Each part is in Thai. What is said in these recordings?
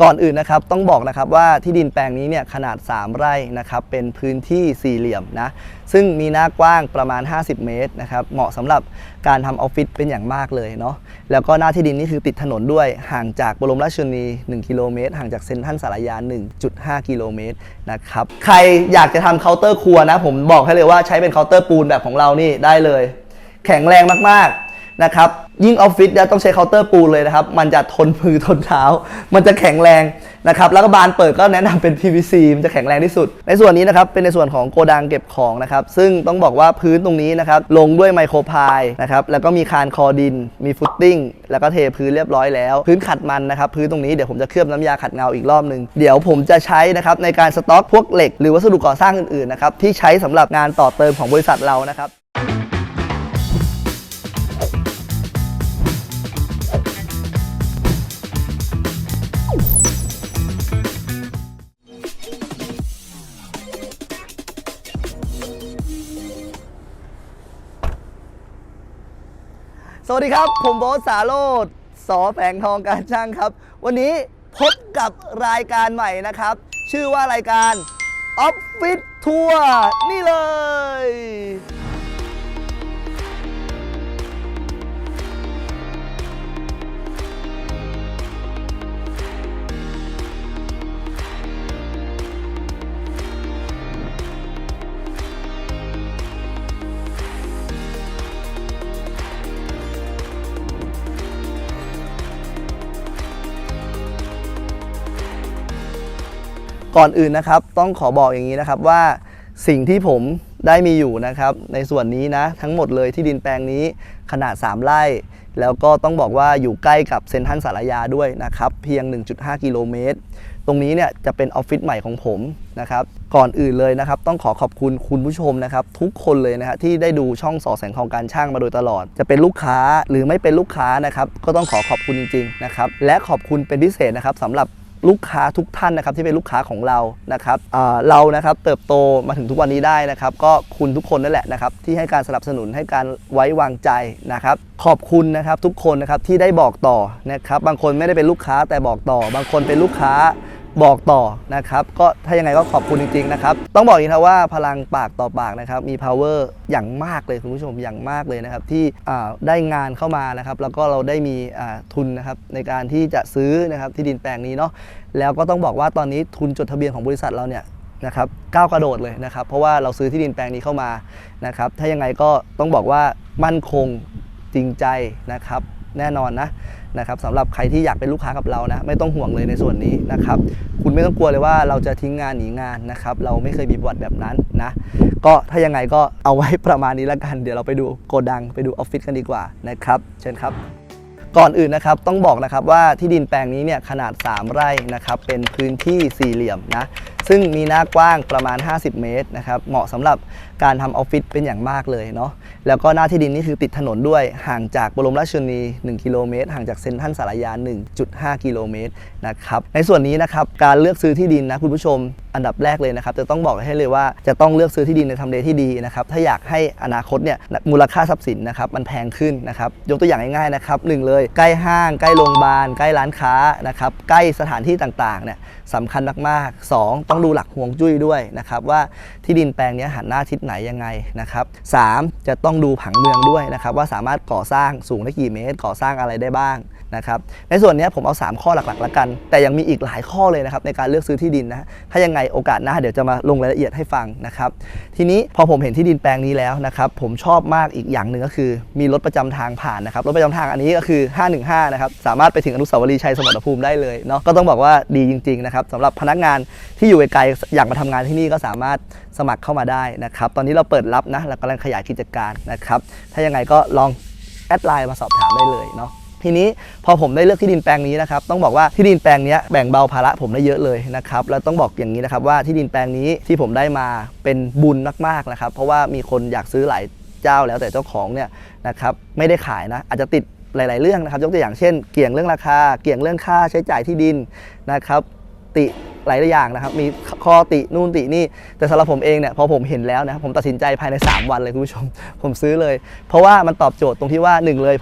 ก่อนอื่นนะครับต้องบอกนะครับว่าที่ดินแปลงนี้เนี่ยขนาด 3 ไร่นะครับเป็นพื้นที่สี่เหลี่ยมนะซึ่งมีหน้ากว้างประมาณ 50 เมตรนะครับเหมาะสำหรับการทำออฟฟิศเป็นอย่างมากเลยเนาะแล้วก็หน้าที่ดินนี่คือติดถนนด้วยห่างจากบรมราชชนนี1กิโลเมตรห่างจากเซ็นทรัลสารยา 1.5 กิโลเมตรนะครับใครอยากจะทำเคาน์เตอร์ครัวนะผมบอกให้เลยว่าใช้เป็นเคาน์เตอร์ปูนแบบของเรานี่ได้เลย แข็งแรงมากๆ นะครับ ยิ่งออฟฟิศเนี่ยต้องใช้เคาน์เตอร์ปูนเลยนะครับ มันจะทนมือทนเท้า มันจะแข็งแรงนะครับ แล้วก็บานเปิดก็แนะนำเป็น PVC มันจะแข็งแรงที่สุด ในส่วนนี้นะครับ เป็นในส่วนของโกดังเก็บของนะครับ ซึ่งต้องบอกว่าพื้นตรงนี้นะครับ ลงด้วยไมโครพายนะครับ แล้วก็มีคานคอดิน มีฟุตติ้ง แล้วก็เทพื้นเรียบร้อยแล้ว พื้นขัดมันนะครับ พื้นตรงนี้เดี๋ยวผมจะเคลือบน้ำยาขัดเงาอีกรอบหนึ่ง เดี๋ยวผมจะใช้นะครับในการสต็อกพวกเหล็ก หรือวัสดุก่อสร้างอื่นๆนะครับ ที่ใช้สำหรับงานต่อเติมของบริษัทเรานะครับ สวัสดีครับ ผมโบ๊ทสาโรดสอแผงทองการช่างครับ วันนี้พบกับรายการใหม่นะครับ ชื่อว่ารายการออฟฟิศทัวร์นี่เลย ก่อนอื่นนะครับ ต้องขอบอกอย่างนี้นะครับว่าสิ่งที่ผมได้มีอยู่นะครับ ในส่วนนี้นะทั้งหมดเลยที่ดินแปลงนี้ขนาด 3 ไร่ แล้วก็ต้องบอกว่าอยู่ใกล้กับเซ็นทรัลสารยาด้วยนะครับ เพียง 1.5 กิโลเมตร ตรงนี้เนี่ยจะเป็นออฟฟิศใหม่ของผมนะครับ ก่อนอื่นเลยนะครับ ต้องขอขอบคุณคุณผู้ชมนะครับ ทุกคนเลยนะฮะที่ได้ดูช่องสอแสงทองการช่างมาโดยตลอด จะเป็นลูกค้าหรือไม่เป็นลูกค้านะครับ ก็ต้องขอขอบคุณจริงๆนะครับและขอบคุณเป็นพิเศษนะครับสำหรับ ลูกค้าทุกท่านนะครับที่เป็นลูกค้าของเรานะครับเรานะครับเติบโตมาถึงทุกวันนี้ได้นะครับ ก็คุณทุกคนนั่นแหละนะครับที่ให้การสนับสนุนให้การไว้วางใจนะครับ ขอบคุณนะครับทุกคนนะครับที่ได้บอกต่อนะครับบางคนไม่ได้เป็นลูกค้าแต่บอกต่อ บางคนเป็นลูกค้า บอกต่อนะครับก็ถ้ายังไงก็ขอบคุณจริงๆนะครับต้องบอกอย่างนี้นะว่าพลังปากต่อปากนะครับมี power อย่างมากเลยคุณผู้ชมอย่างมากเลยนะครับที่ได้งานเข้ามานะครับแล้วก็เราได้มีทุนนะครับในการที่จะซื้อนะครับที่ดินแปลงนี้เนาะแล้วก็ต้องบอกว่าตอนนี้ทุนจดทะเบียนของบริษัทเราเนี่ยนะครับก้าวกระโดดเลยนะครับ เพราะว่าเราซื้อที่ดินแปลงนี้เข้ามานะครับถ้ายังไงก็ต้องบอกว่ามั่นคงจริงใจนะครับแน่นอนนะ นะครับสำหรับใครที่อยากเป็นลูกค้ากับเรานะไม่ต้องห่วงเลยในส่วนนี้นะครับคุณไม่ต้องกลัวเลยว่าเราจะทิ้งงานหนีงานนะครับเราไม่เคยมีประวัติแบบนั้นนะก็ถ้ายังไงก็เอาไว้ประมาณนี้แล้วกัน เดี๋ยวเราไปดูโกดังไปดูออฟฟิศกันดีกว่านะครับเชิญครับก่อนอื่นนะครับต้องบอกนะครับว่าที่ดินแปลงนี้เนี่ยขนาด 3 ไร่นะครับเป็นพื้นที่สี่เหลี่ยมนะ ซึ่งมีหน้ากว้างประมาณ 50 เมตรนะครับ เหมาะสำหรับการทำออฟฟิศเป็นอย่างมากเลยเนาะ แล้วก็หน้าที่ดินนี่คือติดถนนด้วยห่างจากบรมราชชนนี 1 กิโลเมตร ห่างจากเซ็นทรัลสารยา 1.5 กิโลเมตรนะครับ ในส่วนนี้นะครับ การเลือกซื้อที่ดินนะคุณผู้ชม อันดับแรกเลยนะครับ จะต้องบอกให้เลยว่าจะต้องเลือกซื้อที่ดินในทำเลที่ดีนะครับ ถ้าอยากให้อนาคตเนี่ยมูลค่าทรัพย์สินนะครับมันแพงขึ้นนะครับ ยกตัวอย่างง่ายๆนะครับหนึ่งเลยใกล้ห้าง ใกล้โรงพยาบาล ใกล้ร้านค้านะครับ ใกล้สถานที่ต่างๆเนี่ยสำคัญมากๆ 2ต้องดูหลักห่วงจุ้ยด้วยนะครับว่าที่ดินแปลงนี้หันหน้าทิศไหนยังไงนะครับสามจะต้องดูผังเมืองด้วยนะครับว่าสามารถก่อสร้างสูงได้กี่เมตร ก่อสร้างอะไรได้บ้าง นะครับในส่วนนี้ผมเอา 3 ข้อหลักๆแล้วกัน แต่ยังมีอีกหลายข้อเลยนะครับในการเลือกซื้อที่ดินนะถ้ายังไงโอกาสหน้าเดี๋ยวจะมาลงรายละเอียดให้ฟังนะครับทีนี้พอผมเห็นที่ดินแปลงนี้แล้วนะครับผมชอบมากอีกอย่างหนึ่งก็คือ มีรถประจำทางผ่านนะครับรถประจำทางอันนี้ก็คือ 515นะครับสามารถไปถึงอนุสาวรีย์ชัยสมรภูมิได้เลยเนาะก็ต้องบอกว่าดีจริงๆนะครับสำหรับพนักงานที่อยู่ไกลๆอยากมาทำงานที่นี่ก็สามารถสมัครเข้ามาได้นะครับตอนนี้เราเปิดรับนะเรากำลังขยายกิจการนะครับถ้ายังไงก็ลองแอดไลน์มาสอบถามได้เลยเนาะ ทีนี้พอผมได้เลือกที่ดินแปลงนี้นะครับต้องบอกว่าที่ดินแปลงนี้แบ่งเบาภาระผมได้เยอะเลยนะครับแล้วต้องบอกอย่างนี้นะครับว่าที่ดินแปลงนี้ที่ผมได้มาเป็นบุญมากๆนะครับ เพราะว่ามีคนอยากซื้อหลายเจ้าแล้วแต่เจ้าของเนี่ยนะครับไม่ได้ขายนะอาจจะติดหลาย ๆ เรื่องนะครับ ยกตัวอย่างเช่น เกี่ยงเรื่องราคา เกี่ยงเรื่องค่าใช้จ่ายที่ดินนะครับติ หลายอย่างนะครับมีข้อตินู่นตินี่ แต่สำหรับผมเองเนี่ยพอผมเห็นแล้วนะครับผมตัดสินใจภายใน 3 วันเลยคุณผู้ชม ผมซื้อเลย เพราะว่ามันตอบโจทย์ตรงที่ว่าหนึ่งเลย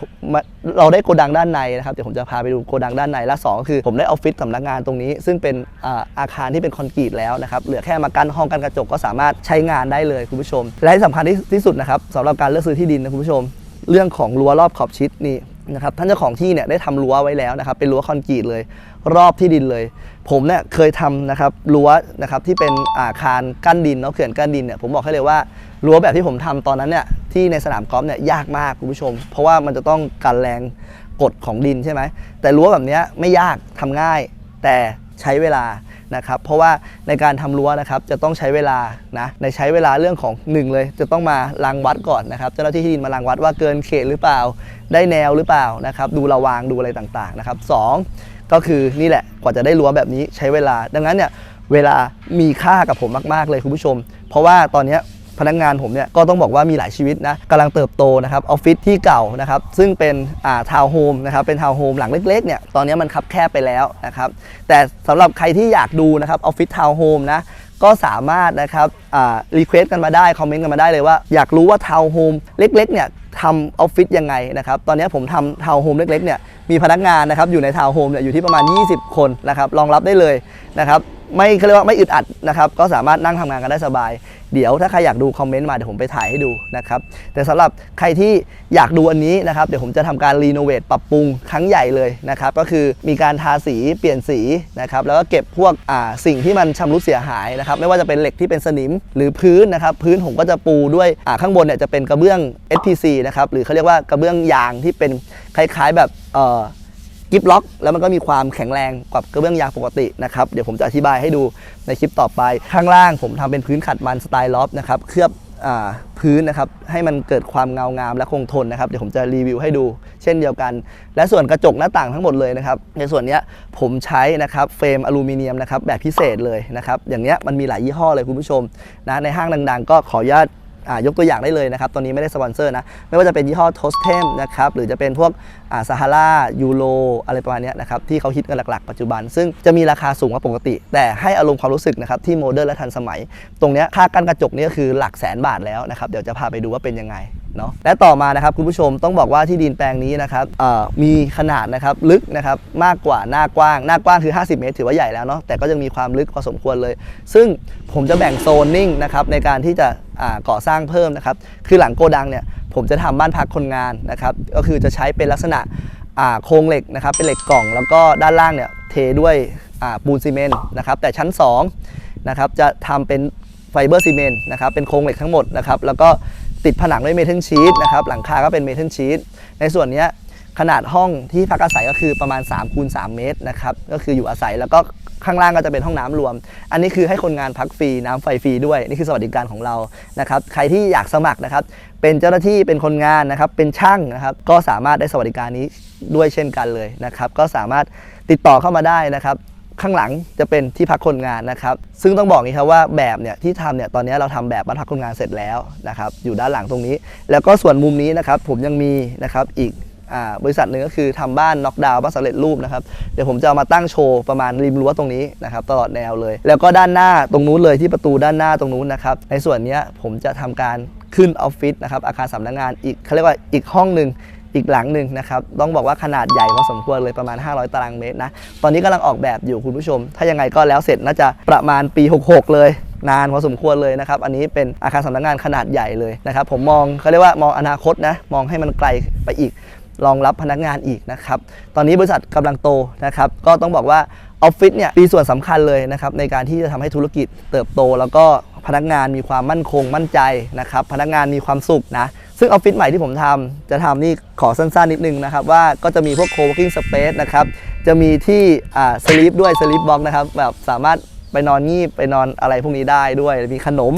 เราได้โกดังด้านในนะครับเดี๋ยวผมจะพาไปดูโกดังด้านในและสองก็คือ ผมได้ออฟฟิศสำนักงานตรงนี้ ซึ่งเป็นอาอาคารที่เป็นคอนกรีตแล้วนะครับเหลือแค่มากั้นห้องกั้นกระจกก็สามารถใช้งานได้เลยคุณผู้ชม และที่สำคัญที่ที่สุดนะครับสำหรับการเลือกซื้อที่ดินนะคุณผู้ชม เรื่องของรั้วรอบขอบชิดนี่ นะครับท่านเจ้าของที่เนี่ยได้ทำรั้วไว้แล้วนะครับเป็นรั้วคอนกรีตเลย รอบที่ดินเลย ผมเนี่ยเคยทำนะครับรั้วนะครับที่เป็นอาคารกั้นดินเนาะเขื่อนกั้นดินเนี่ยผมบอกให้เลยว่ารั้วแบบที่ผมทำตอนนั้นเนี่ยที่ในสนามกอล์ฟเนี่ยยากมากคุณผู้ชม เพราะว่ามันจะต้องกันแรงกดของดินใช่ไหมแต่รั้วแบบนี้ไม่ยากทำง่ายแต่ใช้เวลา นะครับเพราะว่าในการทำรั้วนะครับจะต้องใช้เวลานะในใช้เวลาเรื่องของหนึ่งเลย จะต้องมารังวัดก่อนนะครับเจ้าหน้าที่ที่ดินมารังวัดว่าเกินเขตหรือเปล่า ได้แนวหรือเปล่านะครับดูระวางดูอะไรต่างๆนะครับสองก็คือนี่แหละกว่าจะได้รั้วแบบนี้ใช้เวลา ดังนั้นเนี่ยเวลามีค่ากับผมมาก ๆ เลยคุณผู้ชม เพราะว่าตอนเนี้ย พนักงานผมเนี่ยก็ต้องบอกว่ามีหลายชีวิตนะกำลังเติบโตนะครับออฟฟิศที่เก่านะครับซึ่งเป็นอ่าทาวน์โฮมนะครับเป็นทาวน์โฮมหลังเล็กๆเนี่ยตอนนี้มันคับแคบไปแล้วนะครับแต่สำหรับใครที่อยากดูนะครับออฟฟิศทาวน์โฮมนะก็สามารถนะครับอ่ารีเควสกันมาได้ คอมเมนต์กันมาได้เลยว่า อยากรู้ว่าทาวน์โฮมเล็กๆเนี่ยทำออฟฟิศยังไงนะครับ ตอนนี้ผมทำทาวน์โฮมเล็กๆเนี่ยมีพนักงานนะครับอยู่ในทาวน์โฮมเนี่ยอยู่ที่ประมาณ 20 คนนะครับรองรับได้เลยนะครับ ไม่เขาเรียกว่าไม่อึดอัดนะครับ ก็สามารถนั่งทำงานกันได้สบาย เดี๋ยวถ้าใครอยากดูคอมเมนต์มาเดี๋ยวผมไปถ่ายให้ดูนะครับ แต่สำหรับใครที่อยากดูอันนี้นะครับ เดี๋ยวผมจะทำการรีโนเวทปรับปรุงครั้งใหญ่เลยนะครับ ก็คือมีการทาสีเปลี่ยนสีนะครับ แล้วก็เก็บพวกอ่าสิ่งที่มันชำรุดเสียหายนะครับ ไม่ว่าจะเป็นเหล็กที่เป็นสนิมหรือพื้นนะครับ พื้นผมก็จะปูด้วยอ่าข้างบนเนี่ยจะเป็นกระเบื้อง SPC นะครับ หรือเขาเรียกว่ากระเบื้องยางที่เป็นคล้ายๆแบบเอ่อ กิฟล็อก แล้วมันก็มีความแข็งแรงกว่ากระเบื้องยางปกตินะครับเดี๋ยวผมจะอธิบายให้ดูในคลิปต่อไป ข้างล่างผมทำเป็นพื้นขัดมันสไตล์ล็อบนะครับเคลือบอพื้นนะครับให้มันเกิดความเงางามและคงทนนะครับเดี๋ยวผมจะรีวิวให้ดู เช่นเดียวกัน และส่วนกระจกหน้าต่างทั้งหมดเลยนะครับในส่วนนี้ผมใช้นะครับเฟรมอลูมิเนียมนะครับแบบพิเศษเลยนะครับอย่างเนี้ยมันมีหลายยี่ห้อเลยคุณผู้ชมนะในห้างดัง ๆ ก็ขออนุญาต ยกตัวอย่างได้เลยนะครับตอนนี้ไม่ได้สปอนเซอร์นะไม่ว่าจะเป็นยี่ห้อทอสเทมนะครับหรือจะเป็นพวกซาฮารายูโรอะไรประมาณนี้นะครับที่เขาฮิตกันหลักๆ ปัจจุบัน ซึ่งจะมีราคาสูงกว่าปกติ แต่ให้อารมณ์ความรู้สึกนะครับที่โมเดิร์นและทันสมัย ตรงนี้ค่ากั้นกระจกนี่ก็คือหลักแสนบาทแล้วนะครับเดี๋ยวจะพาไปดูว่าเป็นยังไง เนาะและต่อมานะครับคุณผู้ชมต้องบอกว่าที่ดินแปลงนี้นะครับมีขนาดนะครับลึกนะครับมากกว่าหน้ากว้าง หน้ากว้างคือ 50 เมตรถือว่าใหญ่แล้วเนาะแต่ก็ยังมีความลึกพอสมควรเลย ซึ่งผมจะแบ่งโซนนิ่งนะครับในการที่จะก่อสร้างเพิ่มนะครับคือหลังโกดังเนี่ยผมจะทำบ้านพักคนงานนะครับก็คือจะใช้เป็นลักษณะโครงเหล็กนะครับเป็นเหล็กกล่อง แล้วก็ด้านล่างเนี่ยเทด้วยปูนซีเมนต์นะครับแต่ชั้น2นะครับจะทำเป็นไฟเบอร์ซีเมนต์นะครับเป็นโครงเหล็กทั้งหมดนะครับแล้วก็ ติดผนังด้วยเมทัลชีตนะครับหลังคาก็เป็นเมทัลชีตในส่วนนี้ขนาดห้องที่พักอาศัยก็คือประมาณ3คูณ3เมตรนะครับก็คืออยู่อาศัยแล้วก็ข้างล่างก็จะเป็นห้องน้ำรวม อันนี้คือให้คนงานพักฟรีน้ำไฟฟรีด้วยนี่คือสวัสดิการของเรานะครับใครที่อยากสมัครนะครับเป็นเจ้าหน้าที่เป็นคนงานนะครับเป็นช่างนะครับก็สามารถได้สวัสดิการนี้ด้วยเช่นกันเลยนะครับก็สามารถติดต่อเข้ามาได้นะครับ ข้างหลังจะเป็นที่พักคนงานนะครับ ซึ่งต้องบอกนี้ครับว่าแบบเนี่ยที่ทำเนี่ยตอนนี้เราทำแบบบ้านพักคนงานเสร็จแล้วนะครับอยู่ด้านหลังตรงนี้ แล้วก็ส่วนมุมนี้นะครับผมยังมีนะครับอีกอบริษัทหนึ่งก็คือทำบ้านน็อกดาวน์บ้านสำเร็จรูปนะครับเดี๋ยวผมจะเอามาตั้งโชว์ประมาณริมรั้วตรงนี้นะครับตลอดแนวเลย แล้วก็ด้านหน้าตรงนู้นเลยที่ประตูด้านหน้าตรงนู้นนะครับในส่วนนี้ผมจะทำการขึ้นออฟฟิศนะครับอาคารสำนักงานอีกเขาเรียกว่าอีกห้องหนึ่ง อีกหลังหนึ่งนะครับต้องบอกว่าขนาดใหญ่พอสมควรเลยประมาณ 500 ตารางเมตรนะตอนนี้กำลังออกแบบอยู่คุณผู้ชม ถ้ายังไงก็แล้วเสร็จน่าจะประมาณปี 66 เลยนานพอสมควรเลยนะครับ อันนี้เป็นอาคารสำนักงานขนาดใหญ่เลยนะครับ ผมมองเขาเรียกว่ามองอนาคตนะ มองให้มันไกลไปอีก รองรับพนักงานอีกนะครับ ตอนนี้บริษัทกำลังโตนะครับ ก็ต้องบอกว่าออฟฟิศเนี่ยมีส่วนสำคัญเลยนะครับในการที่จะทำให้ธุรกิจเติบโต แล้วก็พนักงานมีความมั่นคงมั่นใจนะครับ พนักงานมีความสุขนะ ซึ่งออฟฟิศใหม่ที่ผมทำจะทำนี่ขอสั้นๆนิดนึงนะครับ ว่าก็จะมีพวก co-working space นะครับ จะมีที่อ่า sleep ด้วย sleep box นะครับ แบบสามารถไปนอนงีบไปนอนอะไรพวกนี้ได้ด้วย มีขนม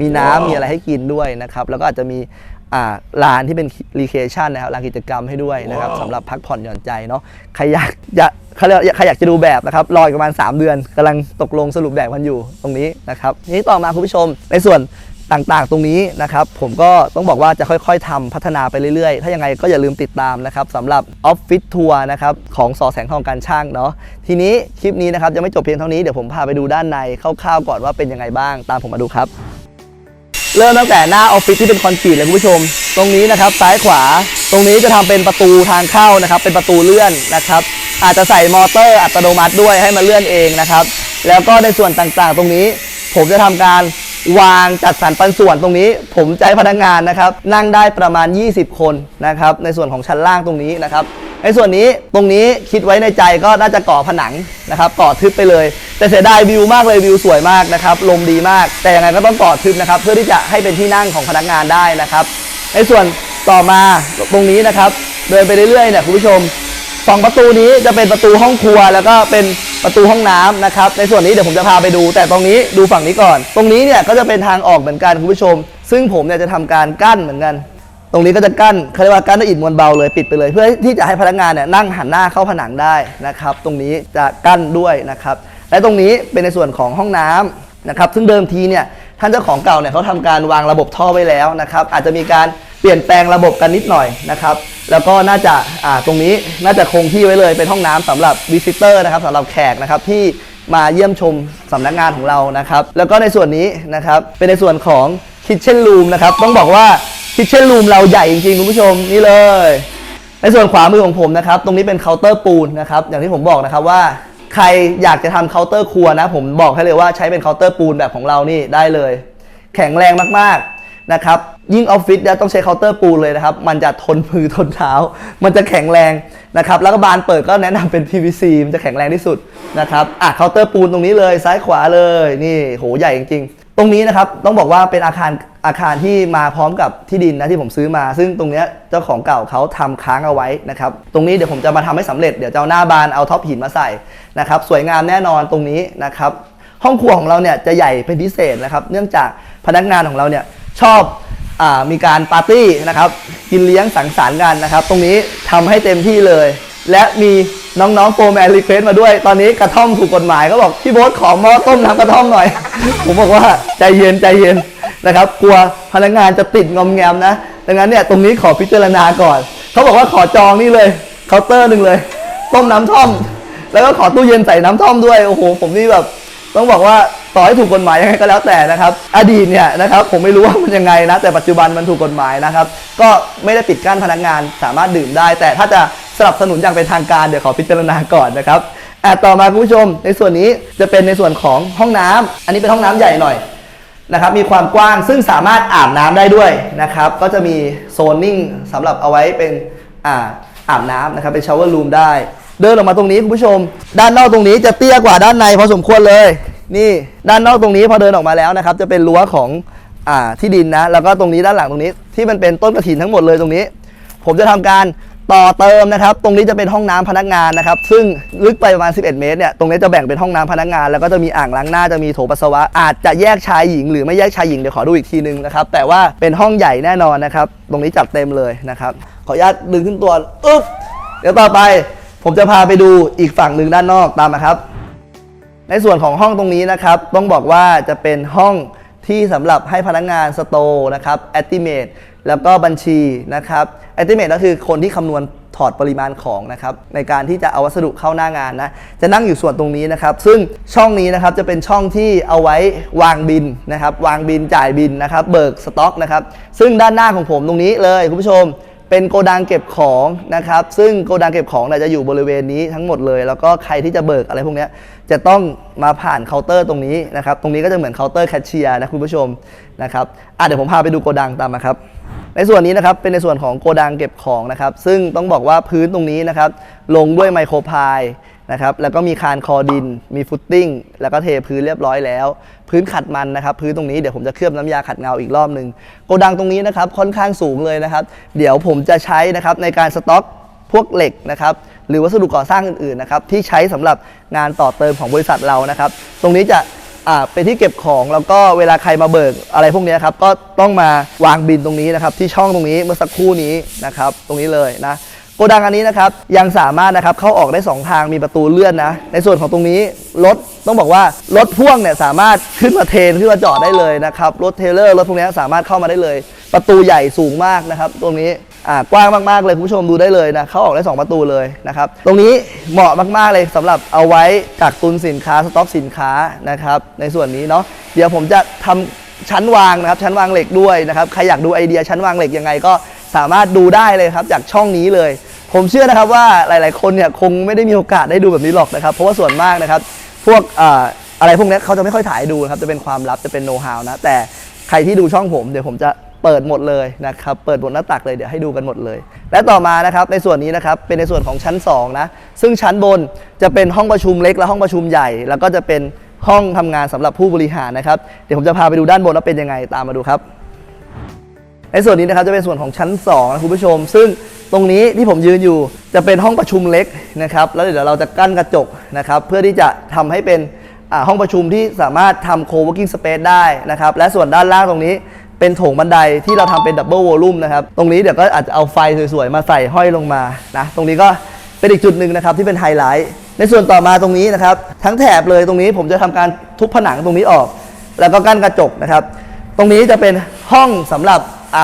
มีน้ำมีอะไรให้กินด้วยนะครับ แล้วก็อาจจะมีอ่าลานที่เป็นรีเคชันนะครับลานกิจกรรมให้ด้วยนะครับสำหรับพักผ่อนหย่อนใจเนาะใครอยากอยากเขาเรียกว่าใครอยากจะดูแบบนะครับรออีกประมาณ 3 เดือนกำลังตกลงสรุปแบบกันอยู่ตรงนี้นะครับทีนี้ต่อมาคุณผู้ชมในส่วน ต่างๆ ตรงนี้นะครับ ผมก็ต้องบอกว่าจะค่อยๆทำพัฒนาไปเรื่อยๆ ถ้ายังไงก็อย่าลืมติดตามนะครับสำหรับออฟฟิศทัวร์นะครับของสอแสงทองการช่างเนาะทีนี้คลิปนี้นะครับยังไม่จบเพียงเท่านี้เดี๋ยวผมพาไปดูด้านในคร่าวๆก่อนว่าเป็นยังไงบ้างตามผมมาดูครับ เริ่มตั้งแต่หน้าออฟฟิศที่เป็นคอนกรีตเลยคุณผู้ชม ตรงนี้นะครับซ้ายขวา ตรงนี้จะทำเป็นประตูทางเข้านะครับ เป็นประตูเลื่อนนะครับ อาจจะใส่มอเตอร์อัตโนมัติด้วยให้มันเลื่อนเองนะครับแล้วก็ในส่วนต่างๆ ตรงนี้ ผมจะทำการ วางจัดสรรปันส่วนตรงนี้ ผมใช้พนักงานนะครับ นั่งได้ประมาณ 20 คนนะครับ ในส่วนของชั้นล่างตรงนี้นะครับในส่วนนี้ตรงนี้คิดไว้ในใจก็น่าจะก่อผนังนะครับก่อทึบไปเลย แต่เสียดายวิวมากเลยวิวสวยมากนะครับลมดีมาก แต่ยังไงก็ต้องก่อทึบนะครับ เพื่อที่จะให้เป็นที่นั่งของพนักงานได้นะครับ ในส่วนต่อมาตรงนี้นะครับ เดินไปเรื่อยๆเนี่ยคุณผู้ชมสองประตูนี้จะเป็นประตูห้องครัว แล้วก็เป็น ประตูห้องน้ำนะครับ ในส่วนนี้เดี๋ยวผมจะพาไปดู แต่ตรงนี้ดูฝั่งนี้ก่อน ตรงนี้เนี่ยก็จะเป็นทางออกเหมือนกันคุณผู้ชม ซึ่งผมเนี่ยจะทำการกั้นเหมือนกัน ตรงนี้ก็จะกั้นเขาเรียกว่ากั้นด้วยอิฐมวลเบาเลยปิดไปเลย เพื่อที่จะให้พนักงานเนี่ยนั่งหันหน้าเข้าผนังได้นะครับ ตรงนี้จะกั้นด้วยนะครับ และตรงนี้เป็นในส่วนของห้องน้ำนะครับ ซึ่งเดิมทีเนี่ยท่านเจ้าของเก่าเนี่ยเขาทำการวางระบบท่อไว้แล้วนะครับ อาจจะมีการเปลี่ยนแปลงระบบกันนิดหน่อยนะครับ แล้วก็น่าจะอ่าตรงนี้น่าจะคงที่ไว้เลยเป็นห้องน้ำสำหรับวิสิเตอร์นะครับสำหรับแขกนะครับที่มาเยี่ยมชมสำนักงานของเรานะครับ แล้วก็ในส่วนนี้นะครับเป็นในส่วนของคิทเช่นรูมนะครับต้องบอกว่าคิทเช่นรูมเราใหญ่จริงๆคุณผู้ชมนี่เลย ในส่วนขวามือของผมนะครับตรงนี้เป็นเคาน์เตอร์ปูนนะครับอย่างที่ผมบอกนะครับว่าใครอยากจะทำเคาน์เตอร์ครัวนะ ผมบอกให้เลยว่าใช้เป็นเคาน์เตอร์ปูนแบบของเรานี่ได้เลย แข็งแรงมากๆ นะครับยิ่งออฟฟิศเนี่ยต้องใช้เคาน์เตอร์ปูนเลยนะครับ มันจะทนมือทนเท้า มันจะแข็งแรงนะครับแล้วก็บานเปิดก็แนะนำเป็น PVC มันจะแข็งแรงที่สุดนะครับอะเคาน์เตอร์ปูนตรงนี้เลยซ้ายขวาเลยนี่โหใหญ่จริงๆ ตรงนี้นะครับต้องบอกว่าเป็นอาคารอาคารที่มาพร้อมกับที่ดินนะที่ผมซื้อมา ซึ่งตรงเนี้ยเจ้าของเก่าเขาทำค้างเอาไว้นะครับตรงนี้เดี๋ยวผมจะมาทำให้สำเร็จเดี๋ยวจะเอาหน้าบานเอาท็อปหินมาใส่นะครับสวยงามแน่นอนตรงนี้นะครับห้องครัวของเราเนี่ยจะใหญ่เป็นพิเศษนะครับเนื่องจากพนักงานของเราเนี่ย ชอบอมีการปาร์ตี้นะครับ กินเลี้ยงสังสรรค์กันนะครับ ตรงนี้ทำให้เต็มที่เลย และมีน้องๆโปรแมนรีเควสมาด้วย ตอนนี้กระท่อมถูกกฎหมายก็บอกพี่โบ๊ทขอหม้อต้มน้ำกระท่อมหน่อย ผมบอกว่าใจเย็นใจเย็นนะครับ กลัวพนักงานจะติดงอมแงมนะ ดังนั้นเนี่ยตรงนี้ขอพิจารณาก่อน เขาบอกว่าขอจองนี่เลยเคาน์เตอร์หนึ่งเลย ต้มน้ำท่อม แล้วก็ขอตู้เย็นใส่น้ำท่อมด้วย โอ้โห ผมนี่แบบ ต้องบอกว่า ต่อให้ถูกกฎหมายยังไงก็แล้วแต่นะครับ อดีตเนี่ยนะครับผมไม่รู้ว่ามันยังไงนะ แต่ปัจจุบันมันถูกกฎหมายนะครับ ก็ไม่ได้ปิดกั้นพนักงานสามารถดื่มได้ แต่ถ้าจะสนับสนุนอย่างเป็นทางการเดี๋ยวขอพิจารณาก่อนนะครับอะต่อมาคุณผู้ชมในส่วนนี้จะเป็นในส่วนของห้องน้ำอันนี้เป็นห้องน้ำใหญ่หน่อยนะครับมีความกว้างซึ่งสามารถอาบน้ำได้ด้วยนะครับ ก็จะมีโซนนิ่งสำหรับเอาไว้เป็นอ่าอาบน้ำนะครับเป็นชาวเวอร์รูมได้ เดินออกมาตรงนี้คุณผู้ชม ด้านนอกตรงนี้จะเตี้ยกว่าด้านในพอสมควรเลย นี่ด้านนอกตรงนี้พอเดินออกมาแล้วนะครับ จะเป็นรั้วของอ่าที่ดินนะ แล้วก็ตรงนี้ด้านหลังตรงนี้ ที่มันเป็นต้นกระถินทั้งหมดเลยตรงนี้ ผมจะทำการต่อเติมนะครับ ตรงนี้จะเป็นห้องน้ำพนักงานนะครับ ซึ่งลึกไปประมาณ 11 เมตรเนี่ย ตรงนี้จะแบ่งเป็นห้องน้ำพนักงาน แล้วก็จะมีอ่างล้างหน้า จะมีโถปัสสาวะ อาจจะแยกชายหญิง หรือไม่แยกชายหญิง เดี๋ยวขอดูอีกทีนึงนะครับ แต่ว่าเป็นห้องใหญ่แน่นอนนะครับ ตรงนี้จัดเต็มเลยนะครับ ขออนุญาตดึงขึ้นตัว อึ๊บ เดี๋ยวต่อไป ผมจะพาไปดูอีกฝั่งหนึ่งด้านนอกตามมาครับ ในส่วนของห้องตรงนี้นะครับ ต้องบอกว่าจะเป็นห้องที่สำหรับให้พนักงานสโตร์นะครับแอติเมตแล้วก็บัญชีนะครับแอติเมตก็คือคนที่คำนวณถอดปริมาณของนะครับในการที่จะเอาวัสดุเข้าหน้างานนะจะนั่งอยู่ส่วนตรงนี้นะครับ ซึ่งช่องนี้นะครับจะเป็นช่องที่เอาไว้วางบินนะครับ วางบินจ่ายบินนะครับ เบิกสต็อกนะครับ ซึ่งด้านหน้าของผมตรงนี้เลยคุณผู้ชม เป็นโกดังเก็บของนะครับ ซึ่งโกดังเก็บของเนี่ยจะอยู่บริเวณนี้ทั้งหมดเลย แล้วก็ใครที่จะเบิกอะไรพวกนี้จะต้องมาผ่านเคาน์เตอร์ตรงนี้นะครับ ตรงนี้ก็จะเหมือนเคาน์เตอร์แคชเชียร์นะคุณผู้ชมนะครับอะเดี๋ยวผมพาไปดูโกดังตามมาครับ ในส่วนนี้นะครับเป็นในส่วนของโกดังเก็บของนะครับ ซึ่งต้องบอกว่าพื้นตรงนี้นะครับลงด้วยไมโครพาย นะครับแล้วก็มีคานคอดิน มีฟุตติ้ง แล้วก็เทพื้นเรียบร้อยแล้ว พื้นขัดมันนะครับ พื้นตรงนี้เดี๋ยวผมจะเคลือบน้ำยาขัดเงาอีกรอบหนึ่งโกดังตรงนี้นะครับค่อนข้างสูงเลยนะครับ เดี๋ยวผมจะใช้นะครับในการสต็อกพวกเหล็กนะครับหรือวัสดุก่อสร้างอื่นๆนะครับที่ใช้สำหรับงานต่อเติมของบริษัทเรานะครับ ตรงนี้จะเป็นที่เก็บของแล้วก็เวลาใครมาเบิกอะไรพวกนี้ครับก็ต้องมาวางบินตรงนี้นะครับที่ช่องตรงนี้เมื่อสักครู่นี้นะครับตรงนี้เลยนะ โกดังอันนี้นะครับยังสามารถนะครับเข้าออกได้ 2 ทางมีประตูเลื่อนนะ ในส่วนของตรงนี้รถต้องบอกว่ารถพ่วงเนี่ยสามารถขึ้นมาเทนขึ้นมาจอดได้เลยนะครับรถเทเลอร์รถพวกนี้สามารถเข้ามาได้เลย ประตูใหญ่สูงมากนะครับ ตรงนี้อ่ากว้างมากๆเลยคุณผู้ชมดูได้เลยนะเข้าออกได้ 2 ประตูเลยนะครับตรงนี้เหมาะมากๆเลยสำหรับเอาไว้กักตุนสินค้าสต็อกสินค้านะครับในส่วนนี้เนาะเดี๋ยวผมจะทำชั้นวางนะครับชั้นวางเหล็กด้วยนะครับใครอยากดูไอเดียชั้นวางเหล็กยังไงก็สามารถดูได้เลยครับจากช่องนี้เลย ผมเชื่อนะครับว่าหลาย ๆ คนเนี่ยคงไม่ได้มีโอกาสได้ดูแบบนี้หรอกนะครับ เพราะว่าส่วนมากนะครับ พวกอออะไรพวกนี้เขาจะไม่ค่อยถ่ายดูนะครับ จะเป็นความลับจะเป็นโน้ตฮาวนะ แต่ใครที่ดูช่องผมเดี๋ยวผมจะเปิดหมดเลยนะครับ เปิดบทหน้าตักเลยเดี๋ยวให้ดูกันหมดเลย และต่อมานะครับในส่วนนี้นะครับเป็นในส่วนของชั้น2นะซึ่งชั้นบนจะเป็นห้องประชุมเล็กและห้องประชุมใหญ่ แล้วก็จะเป็นห้องทำงานสำหรับผู้บริหารนะครับเดี๋ยวผมจะพาไปดูด้านบนว่าเป็นยังไงตามมาดูครับ ในส่วนนี้นะครับจะเป็นส่วนของชั้น2นะคุณผู้ชม ซึ่ง ตรงนี้ที่ผมยืนอยู่จะเป็นห้องประชุมเล็กนะครับ แล้วเดี๋ยวเราจะกั้นกระจกนะครับ เพื่อที่จะทำให้เป็นห้องประชุมที่สามารถทำ co-working space ได้นะครับ และส่วนด้านล่างตรงนี้เป็นโถงบันไดที่เราทำเป็นดับเบิลวอลลุ่มนะครับ ตรงนี้เดี๋ยวก็อาจจะเอาไฟสวยๆ มาใส่ห้อยลงมานะตรงนี้ก็เป็นอีกจุดหนึ่งนะครับที่เป็นไฮไลท์ในส่วนต่อมาตรงนี้นะครับ ทั้งแถบเลยตรงนี้ผมจะทำการทุบผนังตรงนี้ออก แล้วก็กั้นกระจกนะครับ ตรงนี้จะเป็นห้องสำหรับ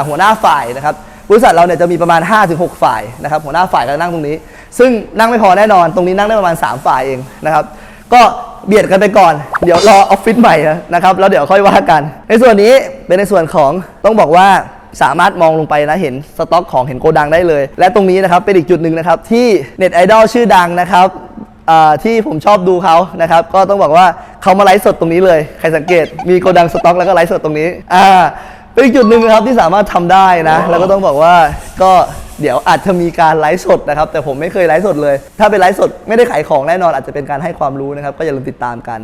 หัวหน้าฝ่ายนะครับ บริษัทเราเนี่ยจะมีประมาณ 5-6 ฝ่ายนะครับหัวหน้าฝ่ายก็นั่งตรงนี้ ซึ่งนั่งไม่พอแน่นอน ตรงนี้นั่งได้ประมาณ 3 ฝ่ายเองนะครับ ก็เบียดกันไปก่อน เดี๋ยวรอออฟฟิศใหม่นะครับแล้วเดี๋ยวค่อยว่ากัน ในส่วนนี้เป็นในส่วนของต้องบอกว่าสามารถมองลงไปนะเห็นสต็อกของเห็นโกดังได้เลย และตรงนี้นะครับเป็นอีกจุดหนึ่งนะครับที่เน็ตไอดอลชื่อดังนะครับที่ผมชอบดูเขานะครับ ก็ต้องบอกว่าเขามาไลฟ์สดตรงนี้เลย ใครสังเกต มีโกดังสต็อกแล้วก็ไลฟ์สดตรงนี้อ่า เป็นอีกจุดหนึ่งนะครับที่สามารถทำได้นะ แล้วก็ต้องบอกว่าก็เดี๋ยวอาจจะมีการไลฟ์สดนะครับ แต่ผมไม่เคยไลฟ์สดเลย ถ้าเป็นไลฟ์สดไม่ได้ขายของแน่นอนอาจจะเป็นการให้ความรู้นะครับ ก็อย่าลืมติดตามกัน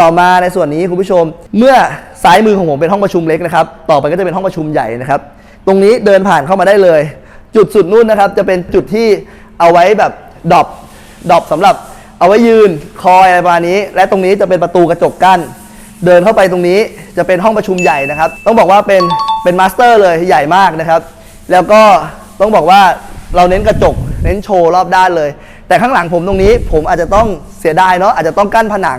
ต่อมาในส่วนนี้คุณผู้ชม เมื่อซ้ายมือของผมเป็นห้องประชุมเล็กนะครับ ต่อไปก็จะเป็นห้องประชุมใหญ่นะครับ ตรงนี้เดินผ่านเข้ามาได้เลย จุดสุดนู่นนะครับ จะเป็นจุดที่เอาไว้แบบดรอปดรอปสำหรับเอาไว้ยืนคอยอะไรประมาณนี้ และตรงนี้จะเป็นประตูกระจกกั้น เดินเข้าไปตรงนี้จะเป็นห้องประชุมใหญ่นะครับ ต้องบอกว่าเป็นเป็นมาสเตอร์เลยใหญ่มากนะครับ แล้วก็ต้องบอกว่าเราเน้นกระจกเน้นโชว์รอบด้านเลย แต่ข้างหลังผมตรงนี้ผมอาจจะต้องเสียดายเนาะอาจจะต้องกั้นผนัง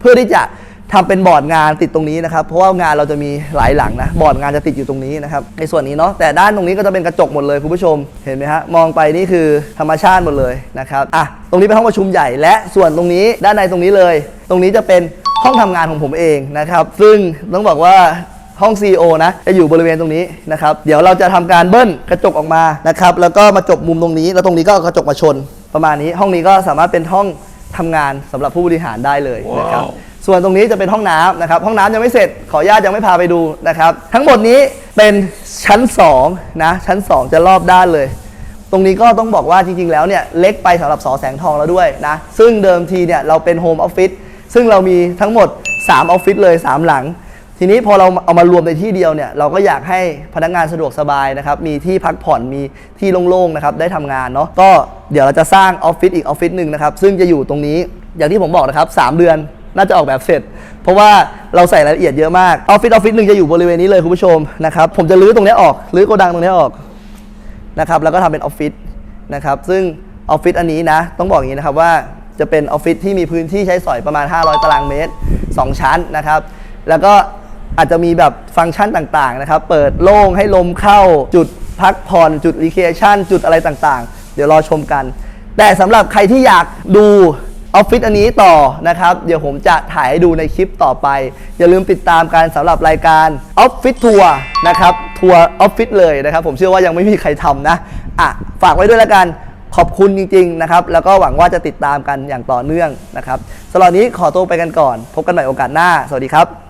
เพื่อที่จะ ทำเป็นบอร์ดงานติดตรงนี้นะครับ เพราะว่างานเราจะมีหลายหลังนะบอร์ดงานจะติดอยู่ตรงนี้นะครับในส่วนนี้เนาะแต่ด้านตรงนี้ก็จะเป็นกระจกหมดเลยคุณผู้ชมเห็นไหมฮะมองไปนี่คือธรรมชาติหมดเลยนะครับอะตรงนี้เป็นห้องประชุมใหญ่และส่วนตรงนี้ด้านในตรงนี้เลย ตรงนี้จะเป็นห้องทำงานของผมเองนะครับ ซึ่งต้องบอกว่าห้อง CEO นะจะอยู่บริเวณตรงนี้นะครับเดี๋ยวเราจะทำการเบิ้ลกระจกออกมานะครับแล้วก็มาจบมุมตรงนี้ แล้วตรงนี้ก็กระจกมาชน ประมาณนี้ห้องนี้ก็สามารถเป็นห้องทำงานสำหรับผู้บริหารได้เลยนะครับ ส่วนตรงนี้จะเป็นห้องน้ำนะครับห้องน้ำยังไม่เสร็จขออนุญาตยังไม่พาไปดูนะครับ ทั้งหมดนี้เป็นชั้น2นะชั้น 2 จะรอบด้านเลย ตรงนี้ก็ต้องบอกว่าจริง ๆ แล้วเนี่ยเล็กไปสำหรับสอแสงทองแล้วด้วยนะซึ่งเดิมทีเนี่ยเราเป็นโฮมออฟฟิศซึ่งเรามีทั้งหมด3ออฟฟิศเลย 3 หลัง ทีนี้พอเราเอามารวมในที่เดียวเนี่ยเราก็อยากให้พนักงานสะดวกสบายนะครับมีที่พักผ่อนมีที่โล่งๆนะครับได้ทำงานเนาะก็เดี๋ยวเราจะสร้างออฟฟิศอีกออฟฟิศหนึ่งนะครับซึ่งจะอยู่ตรงนี้อย่างที่ผมบอกนะครับ3เดือน น่าจะออกแบบเสร็จ เพราะว่าเราใส่รายละเอียดเยอะมากออฟฟิศออฟฟิศหนึ่งจะอยู่บริเวณนี้เลยคุณผู้ชมนะครับผมจะรื้อตรงนี้ออกรื้อโกดังตรงนี้ออกนะครับแล้วก็ทำเป็นออฟฟิศนะครับซึ่งออฟฟิศอันนี้นะต้องบอกอย่างนี้นะครับว่าจะเป็นออฟฟิศที่มีพื้นที่ใช้สอยประมาณ 500 ตารางเมตร 2 ชั้นนะครับแล้วก็อาจจะมีแบบฟังก์ชันต่างๆนะครับเปิดโล่งให้ลมเข้าจุดพักผ่อนจุดรีเคชั่นจุดอะไรต่างๆ เดี๋ยวรอชมกัน แต่สำหรับใครที่อยากดู ออฟฟิศอันนี้ต่อนะครับ เดี๋ยวผมจะถ่ายให้ดูในคลิปต่อไป อย่าลืมติดตามการสำหรับรายการออฟฟิศทัวร์นะครับ ทัวร์ออฟฟิศเลยนะครับ ผมเชื่อว่ายังไม่มีใครทำนะอะฝากไว้ด้วยแล้วกันขอบคุณจริงๆนะครับ แล้วก็หวังว่าจะติดตามกันอย่างต่อเนื่องนะครับสำหรับนี้ขอตัวไปกันก่อน พบกันใหม่โอกาสหน้า สวัสดีครับ